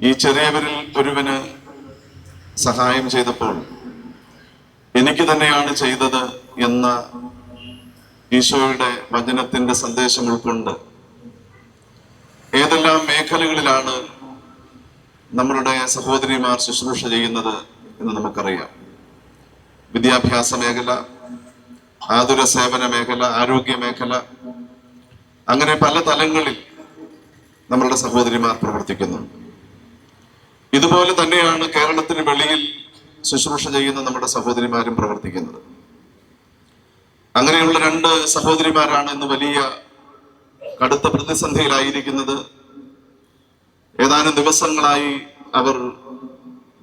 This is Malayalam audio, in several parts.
ഈ ചെറിയവരിൽ ഒരുവന് സഹായം ചെയ്തപ്പോൾ എനിക്ക് തന്നെയാണ് ചെയ്തത് എന്ന ഈശോയുടെ വചനത്തിന്റെ സന്ദേശം ഉൾക്കൊണ്ട് ഏതെല്ലാം മേഖലകളിലാണ് നമ്മളുടെ സഹോദരിമാർ ശുശ്രൂഷ ചെയ്യുന്നത് എന്ന് നമുക്കറിയാം. വിദ്യാഭ്യാസ മേഖല ആതുര സേവന മേഖല ആരോഗ്യ മേഖല അങ്ങനെ പല തലങ്ങളിൽ നമ്മളുടെ സഹോദരിമാർ പ്രവർത്തിക്കുന്നുണ്ട്. ഇതുപോലെ തന്നെയാണ് കേരളത്തിന് വെളിയിൽ ശുശ്രൂഷ ചെയ്യുന്ന നമ്മുടെ സഹോദരിമാരും പ്രവർത്തിക്കുന്നത്. അങ്ങനെയുള്ള രണ്ട് സഹോദരിമാരാണ് ഇന്ന് വലിയ കടുത്ത പ്രതിസന്ധിയിലായിരിക്കുന്നത്. ഏതാനും ദിവസങ്ങളായി അവർ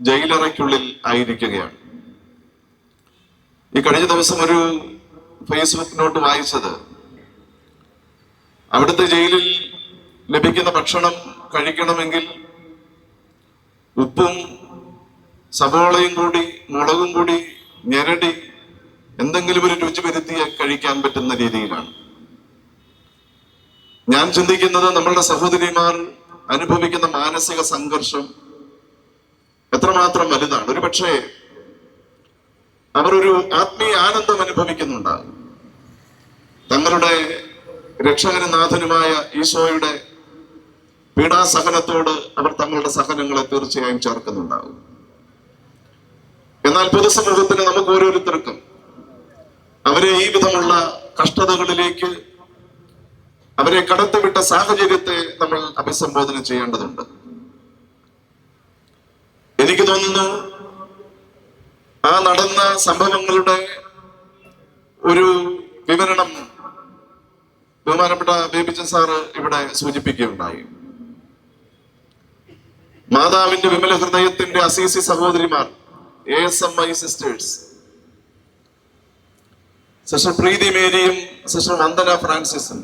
ജയിലറയ്ക്കുള്ളിൽ ആയിരിക്കുകയാണ്. ഈ കഴിഞ്ഞ ദിവസം ഒരു ഫേസ്ബുക്ക് നോട്ട് വായിച്ചത് അവിടുത്തെ ജയിലിൽ ലഭിക്കുന്ന ഭക്ഷണം കഴിക്കണമെങ്കിൽ ഉപ്പും സവാളയും കൂടി മുളകും കൂടി ഞെരടി എന്തെങ്കിലും ഒരു രുചി വരുത്തി കഴിക്കാൻ പറ്റുന്ന രീതിയിലാണ്. ഞാൻ ചിന്തിക്കുന്നത് നമ്മളുടെ സഹോദരിമാർ അനുഭവിക്കുന്ന മാനസിക സംഘർഷം എത്രമാത്രം വലുതാണ്. ഒരു പക്ഷേ അവർ ഒരു ആത്മീയ ആനന്ദം അനുഭവിക്കുന്നുണ്ടാകും. തങ്ങളുടെ രക്ഷകനാഥനുമായ ഈശോയുടെ പീഡാസഹനത്തോട് അവർ തങ്ങളുടെ സഹനങ്ങളെ തീർച്ചയായും ചേർക്കുന്നുണ്ടാകും. എന്നാൽ പൊതുസമൂഹത്തിന് നമുക്ക് ഓരോരുത്തർക്കും അവരെ ഈ വിധമുള്ള കഷ്ടതകളിലേക്ക് അവരെ കടത്തിവിട്ട സാഹചര്യത്തെ നമ്മൾ അഭിസംബോധന ചെയ്യേണ്ടതുണ്ട്. എനിക്ക് തോന്നുന്നു ആ നടന്ന സംഭവങ്ങളുടെ ഒരു വിവരണം ബഹുമാനപ്പെട്ട ബേബിജൻ സാറ് ഇവിടെ സൂചിപ്പിക്കുകയുണ്ടായി. മാതാവിന്റെ വിമല ഹൃദയത്തിന്റെ അസീസി സഹോദരിമാർ A S M I sisters sister Preethi മേരിയും sister Vandana ഫ്രാൻസിസും.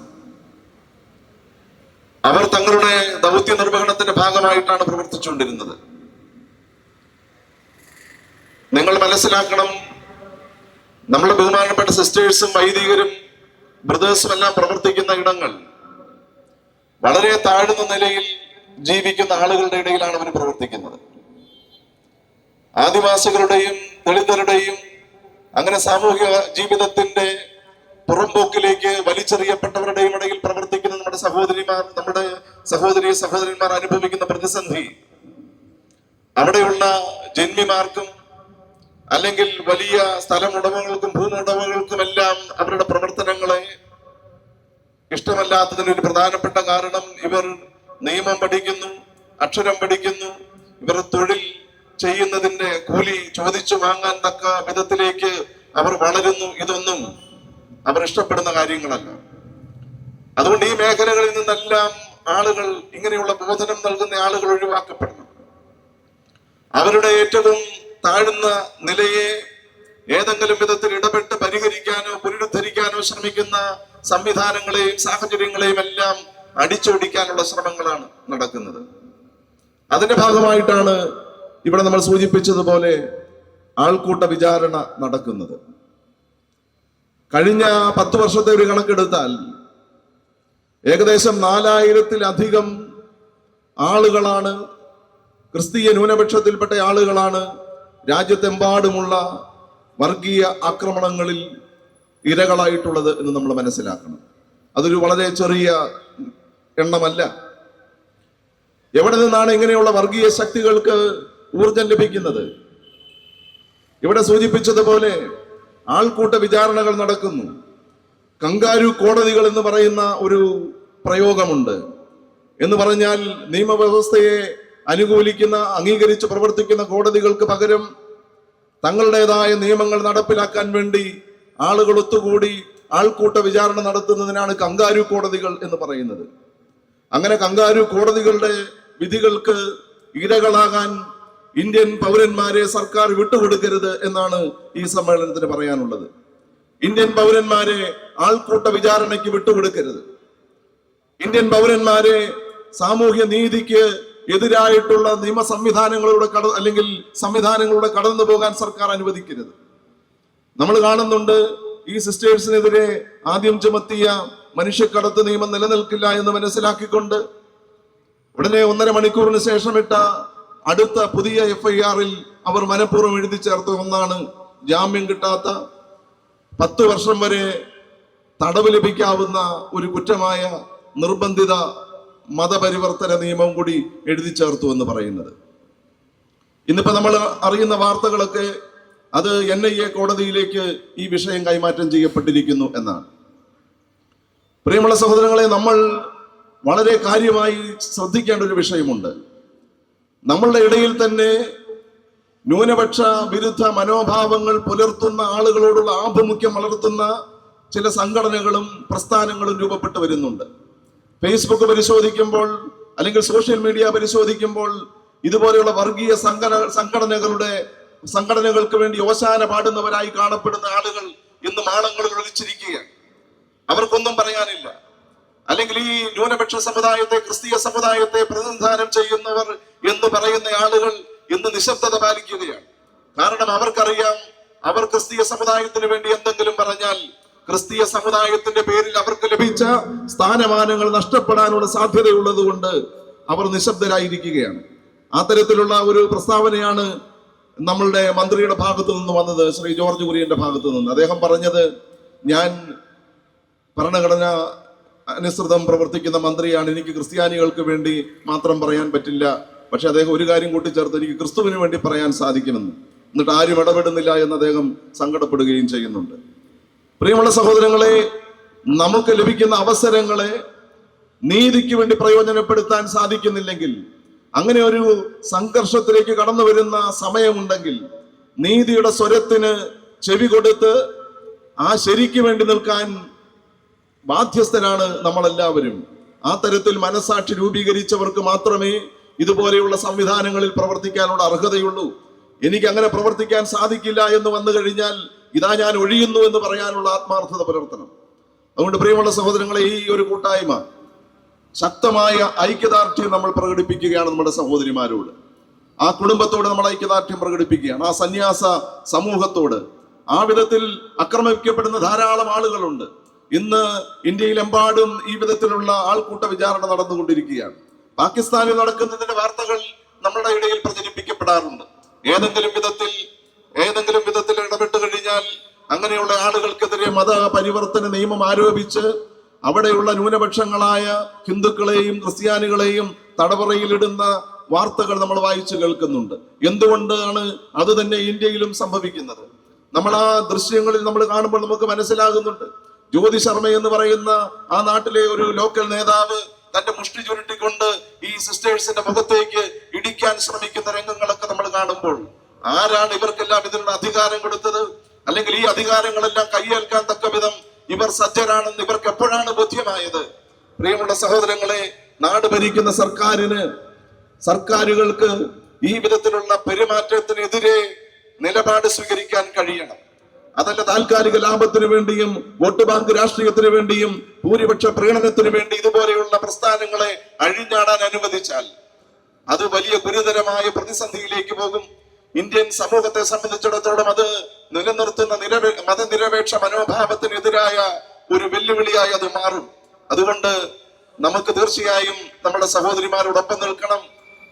അവർ തങ്ങളുടെ ദൗത്യ നിർവഹണത്തിന്റെ ഭാഗമായിട്ടാണ് പ്രവർത്തിച്ചുകൊണ്ടിരുന്നത്. നിങ്ങൾ മനസ്സിലാക്കണം നമ്മുടെ ബഹുമാനപ്പെട്ട സിസ്റ്റേഴ്സും വൈദികരും ബ്രദേഴ്സും എല്ലാം പ്രവർത്തിക്കുന്ന ഇടങ്ങൾ വളരെ താഴ്ന്ന നിലയിൽ ജീവിക്കുന്ന ആളുകളുടെ ഇടയിലാണ് അവർ പ്രവർത്തിക്കുന്നത്. ആദിവാസികളുടെയും ദളിതരുടെയും അങ്ങനെ സാമൂഹിക ജീവിതത്തിന്റെ പുറംപോക്കിലേക്ക് വലിച്ചെറിയപ്പെട്ടവരുടെയും ഇടയിൽ പ്രവർത്തിക്കുന്ന നമ്മുടെ സഹോദരിമാർ നമ്മുടെ സഹോദരി സഹോദരന്മാർ അനുഭവിക്കുന്ന പ്രതിസന്ധി അവിടെയുള്ള ജന്മിമാർക്കും അല്ലെങ്കിൽ വലിയ സ്ഥലമുടമകൾക്കും ഭൂമുടമകൾക്കും എല്ലാം അവരുടെ പ്രവർത്തനങ്ങളെ ഇഷ്ടമല്ലാത്തതിന് ഒരു പ്രധാനപ്പെട്ട കാരണം ഇവർ നിയമം പഠിക്കുന്നു അക്ഷരം പഠിക്കുന്നു. ഇവർ തൊഴിൽ ചെയ്യുന്നതിന്റെ കൂലി ചോദിച്ചു വാങ്ങാൻ തക്ക വിധത്തിലേക്ക് അവർ വളരുന്നു. ഇതൊന്നും അവർ ഇഷ്ടപ്പെടുന്ന കാര്യങ്ങളല്ല. അതുകൊണ്ട് ഈ മേഖലകളിൽ നിന്നെല്ലാം ആളുകൾ ഇങ്ങനെയുള്ള ബോധനം നൽകുന്ന ആളുകൾ ഒഴിവാക്കപ്പെടുന്നു അവരുടെ ഏറ്റവും താഴ്ന്ന നിലയെ ഏതെങ്കിലും വിധത്തിൽ ഇടപെട്ട് പരിഹരിക്കാനോ പുനരുദ്ധരിക്കാനോ ശ്രമിക്കുന്ന സംവിധാനങ്ങളെയും സാഹചര്യങ്ങളെയും എല്ലാം അടിച്ചോടിക്കാനുള്ള ശ്രമങ്ങളാണ് നടക്കുന്നത്. അതിന്റെ ഭാഗമായിട്ടാണ് ഇവിടെ നമ്മൾ സൂചിപ്പിച്ചതുപോലെ ആൾക്കൂട്ട വിചാരണ നടക്കുന്നത്. കഴിഞ്ഞ പത്ത് വർഷത്തെ ഒരു കണക്കെടുത്താൽ ഏകദേശം നാലായിരത്തിലധികം ആളുകളാണ് ക്രിസ്തീയ ന്യൂനപക്ഷത്തിൽപ്പെട്ട ആളുകളാണ് രാജ്യത്തെമ്പാടുമുള്ള വർഗീയ ആക്രമണങ്ങളിൽ ഇരകളായിട്ടുള്ളത് എന്ന് നമ്മൾ മനസ്സിലാക്കണം. അതൊരു വളരെ ചെറിയ എണ്ണമല്ല. എവിടെ നിന്നാണ് ഇങ്ങനെയുള്ള വർഗീയ ശക്തികൾക്ക് ഊർജം ലഭിക്കുന്നത്? ഇവിടെ സൂചിപ്പിച്ചതുപോലെ ആൾക്കൂട്ട വിചാരണകൾ നടക്കുന്നു. കങ്കാരു കോടതികൾ എന്ന് പറയുന്ന ഒരു പ്രയോഗമുണ്ട്. എന്ന് പറഞ്ഞാൽ നിയമവ്യവസ്ഥയെ അനുകൂലിക്കുന്ന അംഗീകരിച്ച് പ്രവർത്തിക്കുന്ന കോടതികൾക്ക് പകരം തങ്ങളുടേതായ നിയമങ്ങൾ നടപ്പിലാക്കാൻ വേണ്ടി ആളുകൾ ഒത്തുകൂടി ആൾക്കൂട്ട വിചാരണ നടത്തുന്നതിനാണ് കങ്കാരു കോടതികൾ എന്ന് പറയുന്നത്. അങ്ങനെ കങ്കാരു കോടതികളുടെ വിധികൾക്ക് ഇരകളാകാൻ ഇന്ത്യൻ പൗരന്മാരെ സർക്കാർ വിട്ടുകൊടുക്കരുത് എന്നാണ് ഈ സമ്മേളനത്തിന് പറയാനുള്ളത്. ഇന്ത്യൻ പൗരന്മാരെ ആൾക്കൂട്ട വിചാരണയ്ക്ക് വിട്ടുകൊടുക്കരുത്. ഇന്ത്യൻ പൗരന്മാരെ സാമൂഹ്യ നീതിക്ക് എതിരായിട്ടുള്ള നിയമ സംവിധാനങ്ങളിലൂടെ കട അല്ലെങ്കിൽ സംവിധാനങ്ങളിലൂടെ കടന്നു പോകാൻ സർക്കാർ അനുവദിക്കരുത്. നമ്മൾ കാണുന്നുണ്ട് ഈ സിസ്റ്റേഴ്സിനെതിരെ ആദ്യം ചുമത്തിയ മനുഷ്യക്കടത്ത് നിയമം നിലനിൽക്കില്ല എന്ന് മനസ്സിലാക്കിക്കൊണ്ട് ഉടനെ ഒന്നര മണിക്കൂറിന് ശേഷം ഇട്ട അടുത്ത പുതിയ എഫ്ഐആറിൽ അവർ മനഃപൂർവം എഴുതി ചേർത്ത ഒന്നാണ് ജാമ്യം കിട്ടാത്ത പത്ത് വർഷം വരെ തടവ് ലഭിക്കാവുന്ന ഒരു കുറ്റമായ നിർബന്ധിത മതപരിവർത്തന നിയമം കൂടി എഴുതി ചേർത്തു എന്ന് പറയുന്നത്. ഇന്നിപ്പോ നമ്മൾ അറിയുന്ന വാർത്തകളൊക്കെ അത് എൻ ഐ എ കോടതിയിലേക്ക് ഈ വിഷയം കൈമാറ്റം ചെയ്യപ്പെട്ടിരിക്കുന്നു എന്നാണ്. പ്രിയമുള്ള സഹോദരങ്ങളെ നമ്മൾ വളരെ കാര്യമായി ശ്രദ്ധിക്കേണ്ട ഒരു വിഷയമുണ്ട്. നമ്മളുടെ ഇടയിൽ തന്നെ ന്യൂനപക്ഷ വിരുദ്ധ മനോഭാവങ്ങൾ പുലർത്തുന്ന ആളുകളോടുള്ള ആഭിമുഖ്യം വളർത്തുന്ന ചില സംഘടനകളും പ്രസ്ഥാനങ്ങളും രൂപപ്പെട്ടു വരുന്നുണ്ട്. ഫേസ്ബുക്ക് പരിശോധിക്കുമ്പോൾ അല്ലെങ്കിൽ സോഷ്യൽ മീഡിയ പരിശോധിക്കുമ്പോൾ ഇതുപോലെയുള്ള വർഗീയ സംഘടന സംഘടനകളുടെ സംഘടനകൾക്ക് വേണ്ടി ഓശാന പാടുന്നവരായി കാണപ്പെടുന്ന ആളുകൾ ഇന്ന് മാളങ്ങളിൽ ഒളിച്ചിരിക്കുകയാണ്. അവർക്കൊന്നും അല്ലെങ്കിൽ ഈ ന്യൂനപക്ഷ സമുദായത്തെ ക്രിസ്തീയ സമുദായത്തെ പ്രതിനിധാനം ചെയ്യുന്നവർ എന്ന് പറയുന്ന ആളുകൾ ഇന്ന് നിശബ്ദത പാലിക്കുകയാണ്. കാരണം അവർക്കറിയാം അവർ ക്രിസ്തീയ സമുദായത്തിന് വേണ്ടി എന്തെങ്കിലും പറഞ്ഞാൽ ക്രിസ്തീയ സമുദായത്തിന്റെ പേരിൽ അവർക്ക് ലഭിച്ച സ്ഥാനമാനങ്ങൾ നഷ്ടപ്പെടാനുള്ള സാധ്യതയുള്ളത് കൊണ്ട് അവർ നിശബ്ദരായിരിക്കുകയാണ്. അത്തരത്തിലുള്ള തരത്തിലുള്ള ഒരു പ്രസ്താവനയാണ് നമ്മളുടെ മന്ത്രിയുടെ ഭാഗത്തു നിന്ന് വന്നത് ശ്രീ ജോർജ് കുര്യന്റെ ഭാഗത്തു നിന്ന്. അദ്ദേഹം പറഞ്ഞത് ഞാൻ ഭരണഘടന അനുസൃതം പ്രവർത്തിക്കുന്ന മന്ത്രിയാണ്. എനിക്ക് ക്രിസ്ത്യാനികൾക്ക് വേണ്ടി മാത്രം പറയാൻ പറ്റില്ല. പക്ഷെ അദ്ദേഹം ഒരു കാര്യം കൂട്ടിച്ചേർത്ത് എനിക്ക് ക്രിസ്തുവിന് വേണ്ടി പറയാൻ സാധിക്കുമെന്ന്. എന്നിട്ട് ആരും ഇടപെടുന്നില്ല എന്ന് അദ്ദേഹം സങ്കടപ്പെടുകയും ചെയ്യുന്നുണ്ട്. പ്രിയമുള്ള സഹോദരങ്ങളെ നമുക്ക് ലഭിക്കുന്ന അവസരങ്ങളെ നീതിക്ക് വേണ്ടി പ്രയോജനപ്പെടുത്താൻ സാധിക്കുന്നില്ലെങ്കിൽ അങ്ങനെ ഒരു സംഘർഷത്തിലേക്ക് കടന്നു വരുന്ന സമയമുണ്ടെങ്കിൽ നീതിയുടെ സ്വരത്തിന് ചെവി കൊടുത്ത് ആ ശരിക്ക് വേണ്ടി നിൽക്കാൻ ബാധ്യസ്ഥരാണ് നമ്മളെല്ലാവരും. ആ തരത്തിൽ മനസാക്ഷി രൂപീകരിച്ചവർക്ക് മാത്രമേ ഇതുപോലെയുള്ള സംവിധാനങ്ങളിൽ പ്രവർത്തിക്കാനുള്ള അർഹതയുള്ളൂ. എനിക്ക് അങ്ങനെ പ്രവർത്തിക്കാൻ സാധിക്കില്ല എന്ന് വന്നു കഴിഞ്ഞാൽ ഇതാ ഞാൻ ഒഴിയുന്നു എന്ന് പറയാനുള്ള ആത്മാർത്ഥത പുലർത്തണം. അതുകൊണ്ട് പ്രിയമുള്ള സഹോദരങ്ങളെ ഈ ഒരു കൂട്ടായ്മ ശക്തമായ ഐക്യദാർഢ്യം നമ്മൾ പ്രകടിപ്പിക്കുകയാണ് നമ്മുടെ സഹോദരിമാരോട്. ആ കുടുംബത്തോട് നമ്മൾ ഐക്യദാർഢ്യം പ്രകടിപ്പിക്കുകയാണ്. ആ സന്യാസ സമൂഹത്തോട്. ആ വിധത്തിൽ ആക്രമിക്കപ്പെടുന്ന ധാരാളം ആളുകളുണ്ട്. ഇന്ന് ഇന്ത്യയിലെമ്പാടും ഈ വിധത്തിലുള്ള ആൾക്കൂട്ട വിചാരണ നടന്നുകൊണ്ടിരിക്കുകയാണ്. പാകിസ്ഥാനിൽ നടക്കുന്നതിന്റെ വാർത്തകൾ നമ്മുടെ ഇടയിൽ പ്രചരിപ്പിക്കപ്പെടാറുണ്ട്. ഏതെങ്കിലും വിധത്തിൽ ഏതെങ്കിലും വിധത്തിൽ ഇടപെട്ട് കഴിഞ്ഞാൽ അങ്ങനെയുള്ള ആളുകൾക്കെതിരെ മത പരിവർത്തന നിയമം ആരോപിച്ച് അവിടെയുള്ള ന്യൂനപക്ഷങ്ങളായ ഹിന്ദുക്കളെയും ക്രിസ്ത്യാനികളെയും തടവറയിലിടുന്ന വാർത്തകൾ നമ്മൾ വായിച്ചു കേൾക്കുന്നുണ്ട്. എന്തുകൊണ്ടാണ് അത് തന്നെ ഇന്ത്യയിലും സംഭവിക്കുന്നത്? നമ്മൾ ആ ദൃശ്യങ്ങളിൽ നമ്മൾ കാണുമ്പോൾ നമുക്ക് മനസ്സിലാകുന്നുണ്ട്. ജ്യോതി ശർമ്മ എന്ന് പറയുന്ന ആ നാട്ടിലെ ഒരു ലോക്കൽ നേതാവ് തന്റെ മുഷ്ടി ചുരുട്ടിക്കൊണ്ട് ഈ സിസ്റ്റേഴ്സിന്റെ മുഖത്തേക്ക് ഇടിക്കാൻ ശ്രമിക്കുന്ന രംഗങ്ങളൊക്കെ നമ്മൾ കാണുമ്പോൾ ആരാണ് ഇവർക്കെല്ലാം ഇതിനുള്ള അധികാരം കൊടുത്തത്? അല്ലെങ്കിൽ ഈ അധികാരങ്ങളെല്ലാം കൈയേൽക്കാൻ തക്ക വിധം ഇവർ സജ്ജരാണെന്ന് ഇവർക്ക് എപ്പോഴാണ് ബോധ്യമായത്? പ്രിയമുള്ള സഹോദരങ്ങളെ നാട് ഭരിക്കുന്ന സർക്കാരിന് സർക്കാരുകൾക്ക് ഈ വിധത്തിലുള്ള പെരുമാറ്റത്തിനെതിരെ നിലപാട് സ്വീകരിക്കാൻ കഴിയണം. അതല്ല താൽക്കാലിക ലാഭത്തിന് വേണ്ടിയും വോട്ട് ബാങ്ക് രാഷ്ട്രീയത്തിന് വേണ്ടിയും ഭൂരിപക്ഷ പ്രീണനത്തിന് വേണ്ടി ഇതുപോലെയുള്ള പ്രസ്ഥാനങ്ങളെ അഴിഞ്ഞാടാൻ അനുവദിച്ചാൽ അത് വലിയ ഗുരുതരമായ പ്രതിസന്ധിയിലേക്ക് പോകും. ഇന്ത്യൻ സമൂഹത്തെ സംബന്ധിച്ചിടത്തോളം അത് നിലനിർത്തുന്ന നിരപേ മതനിരപേക്ഷ മനോഭാവത്തിനെതിരായ ഒരു വെല്ലുവിളിയായി അത് മാറും. അതുകൊണ്ട് നമുക്ക് തീർച്ചയായും നമ്മുടെ സഹോദരിമാരോടൊപ്പം നിൽക്കണം.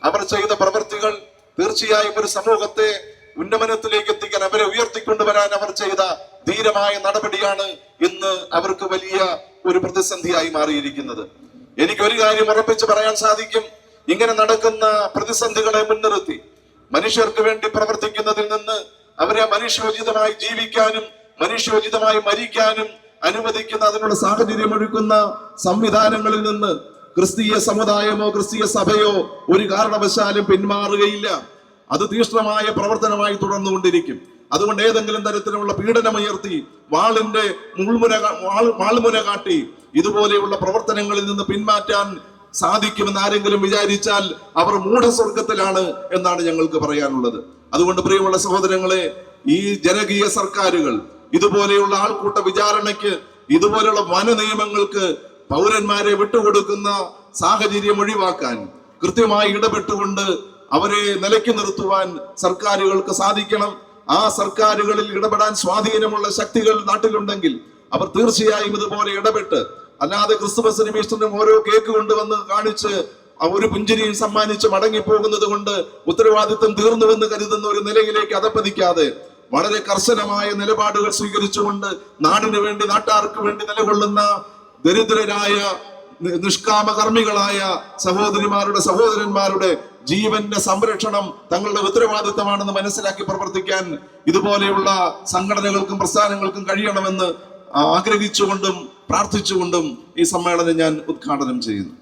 അവർ ചെയ്ത പ്രവൃത്തികൾ തീർച്ചയായും ഒരു സമൂഹത്തെ ഉന്നമനത്തിലേക്ക് എത്തിക്കാൻ അവരെ ഉയർത്തിക്കൊണ്ടുവരാൻ അവർ ചെയ്ത ധീരമായ നടപടിയാണ് ഇന്ന് അവർക്ക് വലിയ ഒരു പ്രതിസന്ധിയായി മാറിയിരിക്കുന്നത്. എനിക്ക് ഒരു കാര്യം ഉറപ്പിച്ച് പറയാൻ സാധിക്കും. ഇങ്ങനെ നടക്കുന്ന പ്രതിസന്ധികളെ മുൻനിർത്തി. മനുഷ്യർക്ക് വേണ്ടി പ്രവർത്തിക്കുന്നതിൽ നിന്ന് അവരെ മനുഷ്യോചിതമായി ജീവിക്കാനും മനുഷ്യോചിതമായി മരിക്കാനും അനുവദിക്കുന്ന അതിനുള്ള സാഹചര്യം ഒരുക്കുന്ന സംവിധാനങ്ങളിൽ നിന്ന് ക്രിസ്തീയ സമുദായമോ ക്രിസ്തീയ സഭയോ ഒരു കാരണവശാലും പിന്മാറുകയില്ല. അത് തീഷ്ണമായ പ്രവർത്തനമായി തുടർന്നുകൊണ്ടിരിക്കും. അതുകൊണ്ട് ഏതെങ്കിലും തരത്തിലുള്ള പീഡനമുയർത്തി വാളിന്റെ മുൾമുന വാൾമുന കാട്ടി ഇതുപോലെയുള്ള പ്രവർത്തനങ്ങളിൽ നിന്ന് പിന്മാറ്റാൻ സാധിക്കുമെന്ന് ആരെങ്കിലും വിചാരിച്ചാൽ അവർ മൂഢസ്വർഗത്തിലാണ് എന്നാണ് ഞങ്ങൾക്ക് പറയാനുള്ളത്. അതുകൊണ്ട് പ്രിയമുള്ള സഹോദരങ്ങളെ ഈ ജനകീയ സർക്കാരുകൾ ഇതുപോലെയുള്ള ആൾക്കൂട്ട വിചാരണയ്ക്ക് ഇതുപോലെയുള്ള വന നിയമങ്ങൾക്ക് പൗരന്മാരെ വിട്ടുകൊടുക്കുന്ന സാഹചര്യം ഒഴിവാക്കാൻ കൃത്യമായി ഇടപെട്ടുകൊണ്ട് അവരെ നിലയ്ക്കു നിർത്തുവാൻ സർക്കാരുകൾക്ക് സാധിക്കണം. ആ സർക്കാരുകളിൽ ഇടപെടാൻ സ്വാധീനമുള്ള ശക്തികൾ നാട്ടിലുണ്ടെങ്കിൽ അവർ തീർച്ചയായും ഇതുപോലെ ഇടപെട്ട് അല്ലാതെ ക്രിസ്തുമസ് ഈസ്റ്ററിനും ഓരോ കേക്ക് കൊണ്ടുവന്ന് കാണിച്ച് ഒരു പുഞ്ചിരിയും സമ്മാനിച്ച് മടങ്ങിപ്പോകുന്നത് കൊണ്ട് ഉത്തരവാദിത്വം തീർന്നുവെന്ന് കരുതുന്ന ഒരു നിലയിലേക്ക് അതപ്പതിക്കാതെ വളരെ കർശനമായ നിലപാടുകൾ സ്വീകരിച്ചുകൊണ്ട് നാടിനു വേണ്ടി നാട്ടാർക്ക് വേണ്ടി നിലകൊള്ളുന്ന ദരിദ്രരായ നിഷ്കാമകർമ്മികളായ സഹോദരിമാരുടെ സഹോദരന്മാരുടെ ജീവന്റെ സംരക്ഷണം തങ്ങളുടെ ഉത്തരവാദിത്തമാണെന്ന് മനസ്സിലാക്കി പ്രവർത്തിക്കാൻ ഇതുപോലെയുള്ള സംഘടനകൾക്കും പ്രസ്ഥാനങ്ങൾക്കും കഴിയണമെന്ന് ആഗ്രഹിച്ചുകൊണ്ടും പ്രാർത്ഥിച്ചുകൊണ്ടും ഈ സമ്മേളനം ഞാൻ ഉദ്ഘാടനം ചെയ്യുന്നു.